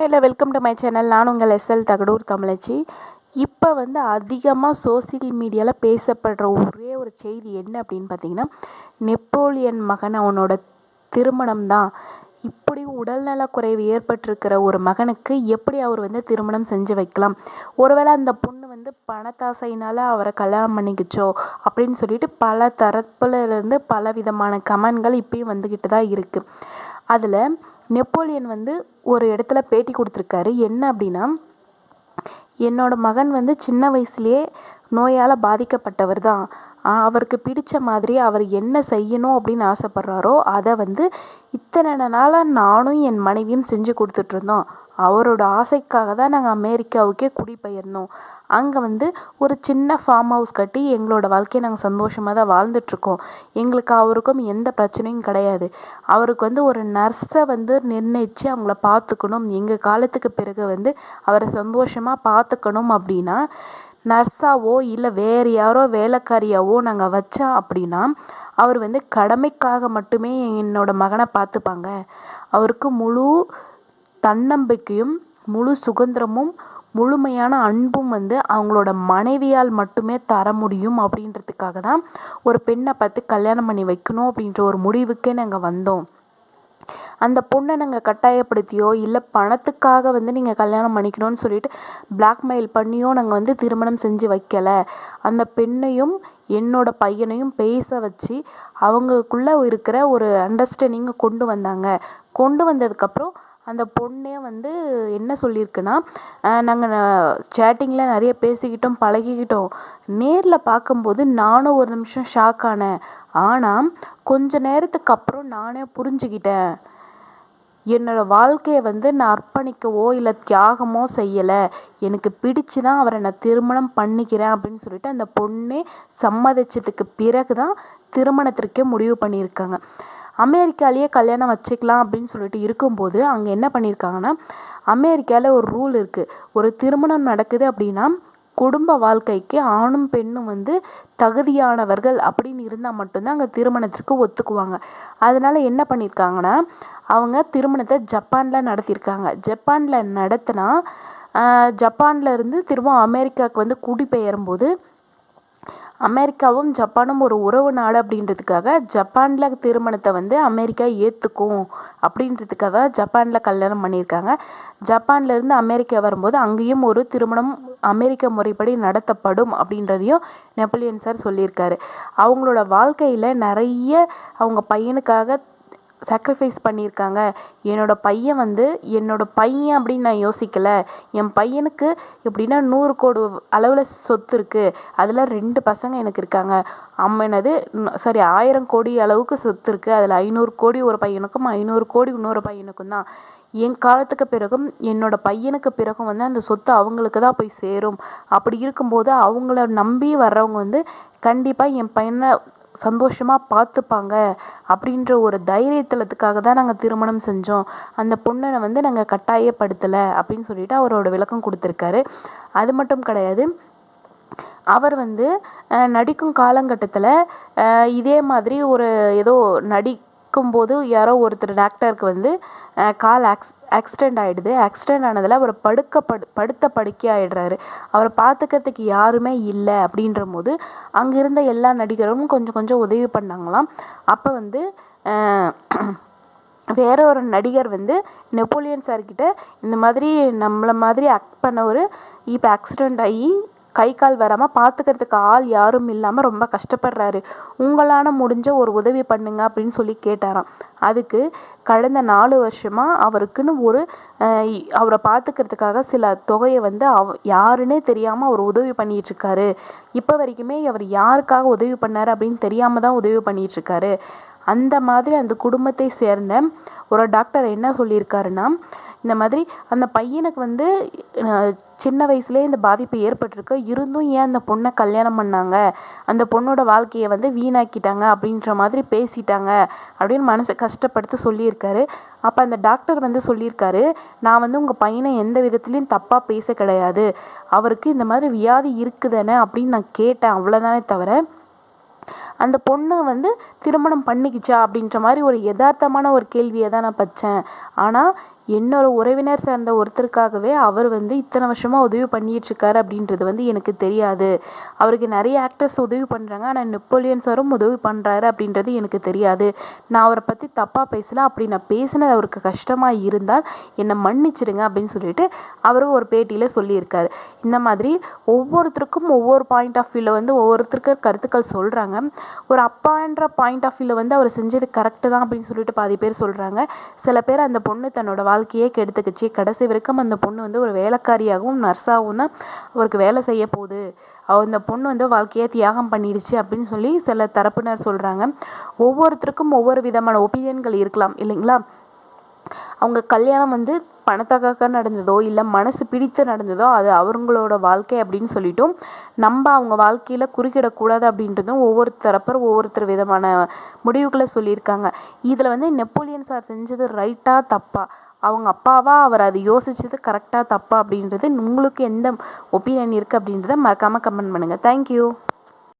Hello welcome to my channel நான் உங்கள் SL Thagadur தமிழச்சி. இப்போ வந்து அதிகமாக சோசியல் மீடியாவில் பேசப்படுற ஒரே ஒரு செய்தி என்ன அப்படின்னு பார்த்தீங்கன்னா நெப்போலியன் மகன் அவனோட திருமணம் தான். இப்படி உடல்நலக்குறைவு ஏற்பட்டிருக்கிற ஒரு மகனுக்கு எப்படி அவர் வந்து திருமணம் செஞ்சு வைக்கலாம்? ஒருவேளை அந்த பொண்ணு வந்து பணத்தாசையினால் அவரை கல்யாணம் பண்ணிக்கிச்சோ அப்படின்னு சொல்லிட்டு பல தரப்புல இருந்து பல விதமான கமெண்ட்கள் இப்பயும் வந்துக்கிட்டு தான் இருக்குது அதில் நெப்போலியன் வந்து ஒரு இடத்துல பேட்டி கொடுத்துருக்காரு. என்ன அப்படின்னா என்னோட மகன் வந்து சின்ன வயசுலேயே நோயால் பாதிக்கப்பட்டவர் தான். அவருக்கு பிடித்த மாதிரி அவர் என்ன செய்யணும் அப்படின்னு ஆசைப்பட்றாரோ அதை வந்து இத்தனை நாளாக நானும் என் மனைவியும் செஞ்சு கொடுத்துட்ருந்தோம் அவரோட ஆசைக்காக தான் நாங்கள் அமெரிக்காவுக்கே குடிபெயர்ந்தோம். அங்கே வந்து ஒரு சின்ன ஃபார்ம் ஹவுஸ் கட்டி எங்களோட வாழ்க்கையை நாங்கள் சந்தோஷமாக தான் வாழ்ந்துட்டுருக்கோம். எங்களுக்கு அவருக்கும் எந்த பிரச்சனையும் கிடையாது. அவருக்கு வந்து ஒரு நர்ஸை வந்து நிர்ணயித்து அவங்கள பார்த்துக்கணும் எங்கள் காலத்துக்கு பிறகு வந்து அவரை சந்தோஷமாக பார்த்துக்கணும் அப்படின்னா நர்ஸாவோ இல்லை வேறு யாரோ வேலைக்காரியாவோ நாங்கள் வச்சா அப்படின்னா அவர் வந்து கடமைக்காக மட்டுமே என்னோட மகனை பார்த்துப்பாங்க அவருக்கு முழு தன்னம்பிக்கையும் முழு சுதந்திரமும் முழுமையான அன்பும் வந்து அவங்களோட மனைவியால் மட்டுமே தர முடியும் அப்படின்றதுக்காக தான் ஒரு பெண்ணை பார்த்து கல்யாணம் பண்ணி வைக்கணும் அப்படின்ற ஒரு முடிவுக்கே நாங்கள் வந்தோம். அந்த பொண்ணை நாங்கள் கட்டாயப்படுத்தியோ இல்லை பணத்துக்காக வந்து நீங்கள் கல்யாணம் பண்ணிக்கணும்னு சொல்லிட்டு பிளாக்மெயில் பண்ணியோ நாங்கள் வந்து திருமணம் செஞ்சு வைக்கலை. அந்த பெண்ணையும் என்னோட பையனையும் பேச வச்சு அவங்களுக்குள்ளே இருக்கிற ஒரு அண்டர்ஸ்டாண்டிங்கை கொண்டு வந்தாங்க. கொண்டு வந்ததுக்கப்புறம் அந்த பொண்ணே வந்து என்ன சொல்லியிருக்குன்னா நாங்கள் சேட்டிங்கில் நிறைய பேசிக்கிட்டோம் பழகிக்கிட்டோம். நேரில் பார்க்கும்போது நானும் ஒரு நிமிஷம் ஷாக் ஆனேன். ஆனால் கொஞ்ச நேரத்துக்கு அப்புறம் நானே புரிஞ்சுக்கிட்டேன். என்னோடய வாழ்க்கையை வந்து நான் அர்ப்பணிக்கவோ இல்லை தியாகமோ செய்யலை. எனக்கு பிடிச்சு தான் அவரை நான் திருமணம் பண்ணிக்கிறேன் அப்படின்னு சொல்லிட்டு அந்த பொண்ணே சம்மதிச்சதுக்கு பிறகு தான் திருமணத்திற்கே முடிவு பண்ணியிருக்காங்க. அமெரிக்காலேயே கல்யாணம் வச்சுக்கலாம் அப்படின்னு சொல்லிட்டு இருக்கும்போது அங்கே என்ன பண்ணியிருக்காங்கன்னா அமெரிக்காவில் ஒரு ரூல் இருக்குது ஒரு திருமணம் நடக்குது அப்படின்னா குடும்ப வாழ்க்கைக்கு ஆணும் பெண்ணும் வந்து தகுதியானவர்கள் அப்படின்னு இருந்தால் மட்டும்தான் அங்கே திருமணத்திற்கு ஒத்துக்குவாங்க. அதனால் என்ன பண்ணியிருக்காங்கன்னா அவங்க திருமணத்தை ஜப்பானில் நடத்தியிருக்காங்க ஜப்பானில் நடத்தினா ஜப்பானில் இருந்து திரும்ப அமெரிக்காவுக்கு வந்து குடிபெயரும்போது அமெரிக்காவும் ஜப்பானும் ஒரு உறவு நாடு அப்படின்றதுக்காக ஜப்பானில் திருமணத்தை வந்து அமெரிக்கா ஏற்றுக்கும் அப்படின்றதுக்காக ஜப்பானில் கல்யாணம் பண்ணியிருக்காங்க. ஜப்பான்லேருந்து அமெரிக்கா வரும்போது அங்கேயும் ஒரு திருமணம் அமெரிக்க முறைப்படி நடத்தப்படும் அப்படின்றதையும் நெப்போலியன் சார் சொல்லியிருக்காரு. அவங்களோட வாழ்க்கையில் நிறைய அவங்க பையனுக்காக சாக்ரிஃபைஸ் பண்ணியிருக்காங்க. என்னோடய பையன் வந்து என்னோடய பையன் அப்படின்னு நான் யோசிக்கலை. என் பையனுக்கு எப்படின்னா நூறு கோடி அளவில் சொத்து இருக்குது அதில் ரெண்டு பசங்க எனக்கு இருக்காங்க. அம்மனது சாரி ஆயிரம் கோடி அளவுக்கு சொத்து இருக்குது அதில் ஐநூறு கோடி ஒரு பையனுக்கும் ஐநூறு கோடி இன்னொரு பையனுக்கும் தான். என் காலத்துக்கு பிறகும் என்னோடய பையனுக்கு பிறகும் வந்து அந்த சொத்து அவங்களுக்கு தான் போய் சேரும். அப்படி இருக்கும்போது அவங்கள நம்பி வர்றவங்க வந்து கண்டிப்பாக என் பையனை சந்தோஷமாக பார்த்துப்பாங்க அப்படின்ற ஒரு தைரியத்தலத்துக்காக தான் நாங்கள் திருமணம் செஞ்சோம். அந்த பொண்ணை வந்து நாங்கள் கட்டாயப்படுத்தலை அப்படின்னு சொல்லிட்டு அவரோட விளக்கம் கொடுத்துருக்காரு. அது மட்டும் கிடையாது அவர் வந்து நடிக்கும் காலகட்டத்தில் இதே மாதிரி ஒரு ஏதோ நடி இருக்கும்போது யாரோ ஒருத்தர் டாக்டருக்கு வந்து கால் ஆக்ஸ் ஆக்சிடெண்ட் ஆகிடுது ஆக்சிடெண்ட் ஆனதில் அவர் படுக்க படு படுத்த படுக்கை ஆகிடுறாரு அவரை பார்த்துக்கிறதுக்கு யாருமே இல்லை அப்படின்ற போது அங்கே இருந்த எல்லா நடிகரும் கொஞ்சம் கொஞ்சம் உதவி பண்ணாங்களாம். அப்போ வந்து வேற ஒரு நடிகர் வந்து நெப்போலியன் சார்கிட்ட இந்த மாதிரி நம்மளை மாதிரி ஆக்ட் பண்ணவர் இப்போ ஆக்சிடெண்ட் ஆகி கை கால் வராமல் பார்த்துக்கிறதுக்கு ஆள் யாரும் இல்லாமல் ரொம்ப கஷ்டப்படுறாரு. உங்களால் முடிஞ்ச ஒரு உதவி பண்ணுங்க அப்படின்னு சொல்லி கேட்டாராம். அதுக்கு கடந்த நாலு வருஷமாக அவருக்குன்னு ஒரு அவரை பார்த்துக்கிறதுக்காக சில தொகையை வந்து அவ யாருன்னே தெரியாமல் அவர் உதவி பண்ணிகிட்ருக்காரு இப்போ வரைக்குமே அவர் யாருக்காக உதவி பண்ணார் அப்படின்னு தெரியாமல் தான் உதவி பண்ணிகிட்ருக்காரு அந்த மாதிரி அந்த குடும்பத்தை சேர்ந்த ஒரு டாக்டர் என்ன சொல்லியிருக்காருன்னா இந்த மாதிரி அந்த பையனுக்கு வந்து சின்ன வயசுலேயே இந்த பாதிப்பு ஏற்பட்டிருக்கு. இருந்தும் ஏன் அந்த பொண்ணை கல்யாணம் பண்ணாங்க? அந்த பொண்ணோட வாழ்க்கையை வந்து வீணாக்கிட்டாங்க அப்படின்ற மாதிரி பேசிட்டாங்க அப்படின்னு மனசை கஷ்டப்படுத்த சொல்லியிருக்காரு. அப்போ அந்த டாக்டர் வந்து சொல்லியிருக்காரு நான் வந்து உங்கள் பையனை எந்த விதத்துலேயும் தப்பாக பேச கிடையாது. அவருக்கு இந்த மாதிரி வியாதி இருக்குதானே அப்படின்னு நான் கேட்டேன். அவ்வளோதானே தவிர அந்த பொண்ணு வந்து திருமணம் பண்ணிக்கிச்சா அப்படின்ற மாதிரி ஒரு யதார்த்தமான ஒரு கேள்வியை தான் நான் பச்சேன். ஆனால் என்னோட உறவினர் சார்ந்த ஒருத்தருக்காகவே அவர் வந்து இத்தனை வருஷமாக உதவி பண்ணிகிட்ருக்காரு அப்படின்றது வந்து எனக்கு தெரியாது. அவருக்கு நிறைய ஆக்டர்ஸ் உதவி பண்ணுறாங்க ஆனால் நெப்போலியன் சாரும் உதவி பண்ணுறாரு அப்படின்றது எனக்கு தெரியாது. நான் அவரை பற்றி தப்பாக பேசல. அப்படி நான் பேசினது அவருக்கு கஷ்டமாக இருந்தால் என்னை மன்னிச்சிடுங்க அப்படின்னு சொல்லிட்டு அவரும் ஒரு பேட்டியில் சொல்லியிருக்காரு. இந்த மாதிரி ஒவ்வொருத்தருக்கும் ஒவ்வொரு பாயிண்ட் ஆஃப் வியூவில் வந்து ஒவ்வொருத்தருக்கு கருத்துக்கள் சொல்கிறாங்க ஒரு அப்பான்ற பாயிண்ட் ஆஃப் வியூவில் வந்து அவர் செஞ்சது கரெக்டு தான் அப்படின்னு சொல்லிட்டு பாதி பேர் சொல்கிறாங்க சில பேர் அந்த பொண்ணு தன்னோட வாழ்க்கையே கெடுத்துக்கிச்சு. கடைசி வரைக்கும் அந்த பொண்ணு வந்து ஒரு வேலைக்காரியாகவும் நர்ஸாகவும் தான் அவருக்கு வேலை செய்ய போகுது. அந்த பொண்ணு வந்து வாழ்க்கையை தியாகம் பண்ணிடுச்சு அப்படின்னு சொல்லி சில தரப்பினர் சொல்கிறாங்க ஒவ்வொருத்தருக்கும் ஒவ்வொரு விதமான ஒப்பீனியன்கள் இருக்கலாம் இல்லைங்களா? அவங்க கல்யாணம் வந்து பணத்துக்காக நடந்ததோ இல்லை மனசு பிடித்து நடந்ததோ அது அவங்களோட வாழ்க்கை அப்படின்னு சொல்லிட்டும் நம்ம அவங்க வாழ்க்கையில் குறுக்கிடக்கூடாது அப்படின்றதும் ஒவ்வொரு தரப்பர் ஒவ்வொருத்தர் விதமான முடிவுகளை சொல்லியிருக்காங்க. இதில் வந்து நெப்போலியன் சார் செஞ்சது ரைட்டாக தப்பா? அவங்க அப்பாவா அவர் அது யோசிச்சது கரெக்டாக தப்பா அப்படின்றது உங்களுக்கு எந்த ஒப்பீனியன் இருக்குது அப்படின்றத மறக்காமல் கமெண்ட் பண்ணுங்கள் தேங்க்யூ